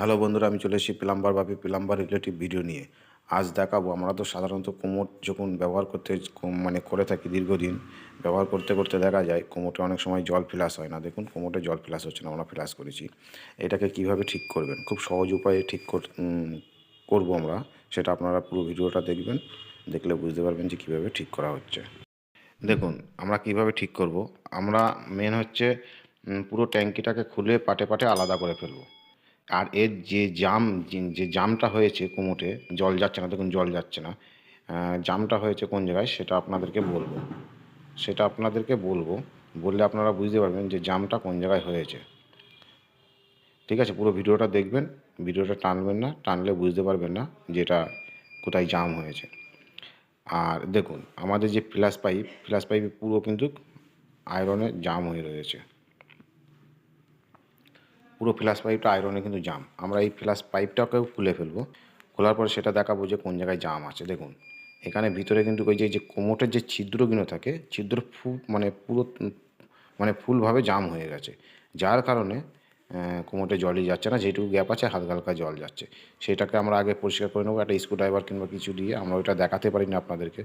Hello বন্ধুরা, আমি চলে এসেছি plumber Bapi plumber relative video নিয়ে। আজ দেখাবো আমরা তো সাধারণত কোমর যখন ব্যবহার করতে মানে করে থাকি দীর্ঘদিন, ব্যবহার করতে করতে দেখা যায় কোমরটা অনেক সময় জল ফ্লাস হয় না। দেখুন, কোমরটা জল ফ্লাস হচ্ছে না, আমরা ফ্লাস করেছি। এটাকে কীভাবে ঠিক করবেন? খুব সহজ উপায়ে ঠিক কর- করব আমরা, সেটা আপনারা পুরো ভিডিওটা দেখবেন, দেখলে বুঝতে পারবেন যে কীভাবে ঠিক করা হচ্ছে। দেখুন, আমরা কীভাবে ঠিক করব? আমরা মেন হচ্ছে পুরো ট্যাঙ্কিটাকে খুলে পাটে পাটে আলাদা করে ফেলব। আর এর যে জাম, যে- জামটা হয়েছে কোমোটে, জল যাচ্ছে না, দেখুন জল যাচ্ছে না জামটা হয়েছে কোন জায়গায় সেটা আপনাদেরকে বলব। সেটা আপনাদেরকে বলব, বললে আপনারা বুঝতে পারবেন যে জামটা কোন জায়গায় হয়েছে। ঠিক আছে, পুরো ভিডিওটা দেখবেন, ভিডিওটা টানবেন না, টানলে বুঝতে পারবেন না যে এটা কোথায় জাম হয়েছে। আর দেখুন, আমাদের যে ফ্ল্যাশ পাইপ ফ্ল্যাশ পাইপে পুরো কিন্তু আয়রনে জাম হয়ে রয়েছে। পুরো ফ্ল্যাশ পাইপটা আয়রনে কিন্তু জাম। আমরা এই ফ্ল্যাশ পাইপটাকেও খুলে ফেলব। খোলার পরে সেটা দেখাবো যে কোন জায়গায় জাম আছে। দেখুন, এখানে ভিতরে কিন্তু ওই যে কোমোটের যে ছিদ্রগুলো থাকে, ছিদ্র ফু মানে পুরো মানে ফুলভাবে জাম হয়ে গেছে। যার কারণে কোমোটে জলই যাচ্ছে না, যেটুকু গ্যাপ আছে, হালকা হালকা জল যাচ্ছে। সেটাকে আমরা আগে পরিষ্কার করে নেব, একটা স্ক্রু ড্রাইভার কিংবা কিছু দিয়ে। আমরা ওইটা দেখাতে পারি না আপনাদেরকে,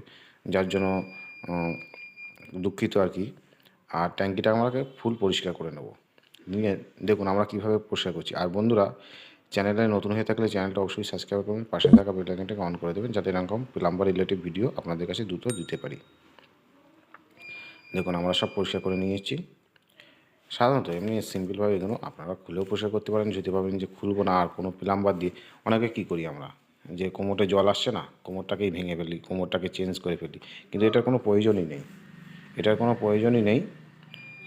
যার জন্য দুঃখিত আর কি। আর ট্যাঙ্কিটা আমাকে ফুল পরিষ্কার করে নেব। নিয়ে দেখুন আমরা কীভাবে পরিষ্কার করছি। আর বন্ধুরা চ্যানেলে নতুন হয়ে থাকলে চ্যানেলটা অবশ্যই সাবস্ক্রাইব করবেন পাশে থাকা বেলাইকনটাকে অন করে দেবেন, যাতে এরকম প্লাম্বার রিলেটিভ ভিডিও আপনাদের কাছে দ্রুত দিতে পারি। দেখুন, আমরা সব পরিষ্কার করে নিয়েছি সাধারণত এমনি সিম্পলভাবে এগুলো আপনারা খুলেও পরিষ্কার করতে পারেন, যদি ভাবেন যে খুলবো না আর কোনো প্লাম্বার দিয়ে। অনেকে কী করি আমরা? যে কোমরটা জল আসছে না, কোমরটাকেই ভেঙে ফেলি, কোমরটাকে চেঞ্জ করে ফেলি। কিন্তু এটার কোনো প্রয়োজনই নেই। এটার কোনো প্রয়োজনই নেই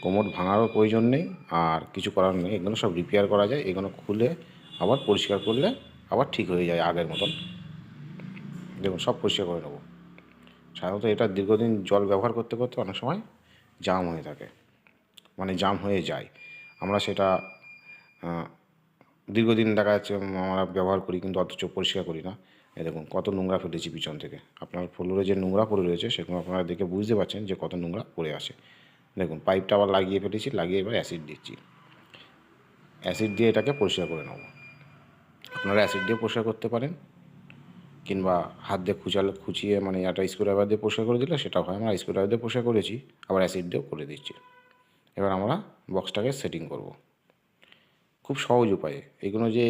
কোমর ভাঙারও প্রয়োজন নেই আর কিছু করার নেই। এগুলো সব রিপেয়ার করা যায়, এগুলো খুলে আবার পরিষ্কার করলে আবার ঠিক হয়ে যায় আগের মতন। দেখুন, সব পরিষ্কার করে নেব। সাধারণত এটা দীর্ঘদিন জল ব্যবহার করতে করতে অনেক সময় জাম হয়ে থাকে। মানে জাম হয়ে যায়। আমরা সেটা দীর্ঘদিন দেখা যাচ্ছে আমরা ব্যবহার করি কিন্তু অথচ পরিষ্কার করি না। এই দেখুন, কত নোংরা ফেলেছি পিছন থেকে। আপনার ফ্লোরে যে নোংরা পড়ে রয়েছে, সেগুলো আপনারা দেখে বুঝতে পারছেন যে কত নোংরা পড়ে আসে দেখুন পাইপটা আবার লাগিয়ে ফেলেছি, লাগিয়ে এবার অ্যাসিড দিচ্ছি। অ্যাসিড দিয়ে এটাকে পরিষ্কার করে নেব। আপনারা অ্যাসিড দিয়ে পরিষ্কার করতে পারেন, কিংবা হাত দিয়ে খুচালে খুচিয়ে মানে একটা স্ক্রুড্রাইভার দিয়ে পরিষ্কার করে দিলে সেটা হয়। আমরা স্ক্রুড্রাইভার দিয়ে পরিষ্কার করেছি, আবার অ্যাসিড দিয়েও করে দিচ্ছি। এবার আমরা বক্সটাকে সেটিং করব। খুব সহজ উপায়ে। এগুলো যে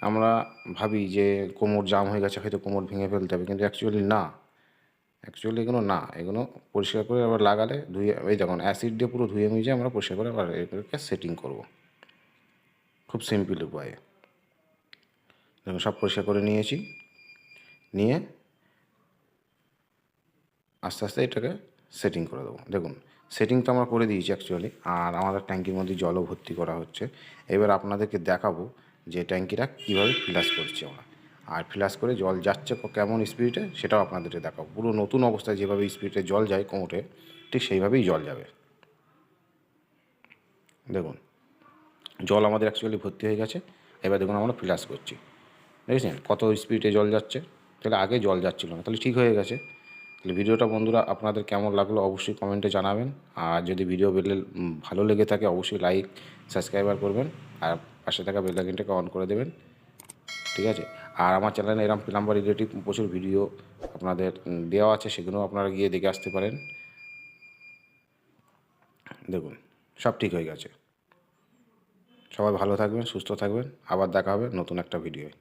আমরা ভাবি যে কোমর জাম হয়ে গেছে, হয়তো কোমর ভেঙে ফেলতে হবে, কিন্তু অ্যাকচুয়ালি না। অ্যাকচুয়ালি এগুলো না, এগুলো পরিষ্কার করে আবার লাগালে ধুয়ে, এই দেখুন অ্যাসিড দিয়ে পুরো ধুয়ে মুজে আমরা পরিষ্কার করে আবার এগুলোকে সেটিং করব। খুব সিম্পল উপায়ে। দেখুন, সব পরিষ্কার করে নিয়েছি। নিয়ে আস্তে আস্তে এটাকে সেটিং করে দেবো। দেখুন সেটিং তো আমরা করে দিয়েছি অ্যাকচুয়ালি আর আমাদের ট্যাঙ্কির মধ্যে জলও ভর্তি করা হচ্ছে। এবার আপনাদেরকে দেখাবো যে ট্যাঙ্কিটা কীভাবে ফ্লাশ করছি আমরা। আর ফ্লাশ করে জল যাচ্ছে কেমন স্পিডে সেটাও আপনাদেরকে দেখাবো। পুরো নতুন অবস্থায় যেভাবে স্পিডে জল যায় কোমরে ঠিক সেইভাবেই জল যাবে। দেখুন, জল আমাদের অ্যাকচুয়ালি ভর্তি হয়ে গেছে। এবার দেখুন আমরা ফ্লাশ করছি। দেখেছেন কত স্পিডে জল যাচ্ছে? তাহলে আগে জল যাচ্ছিল না, তাহলে ঠিক হয়ে গেছে। তাহলে ভিডিওটা বন্ধুরা, আপনাদের কেমন লাগল অবশ্যই কমেন্টে জানাবেন। আর যদি ভিডিও বেলে ভালো লেগে থাকে, অবশ্যই লাইক সাবস্ক্রাইবার করবেন। আর পাশে থাকা বেলাইকনটাকে অন করে দেবেন। ঠিক আছে? আর আমার চ্যানেলে এরম প্লাম্বার রিলেটিভ প্রচুর ভিডিও আপনাদের দেওয়া আছে সেগুলো আপনারা গিয়ে দেখে আসতে পারেন। দেখুন, সব ঠিক হয়ে গেছে। সবাই ভালো থাকবেন, সুস্থ থাকবেন। আবার দেখা হবে নতুন একটা ভিডিওয়।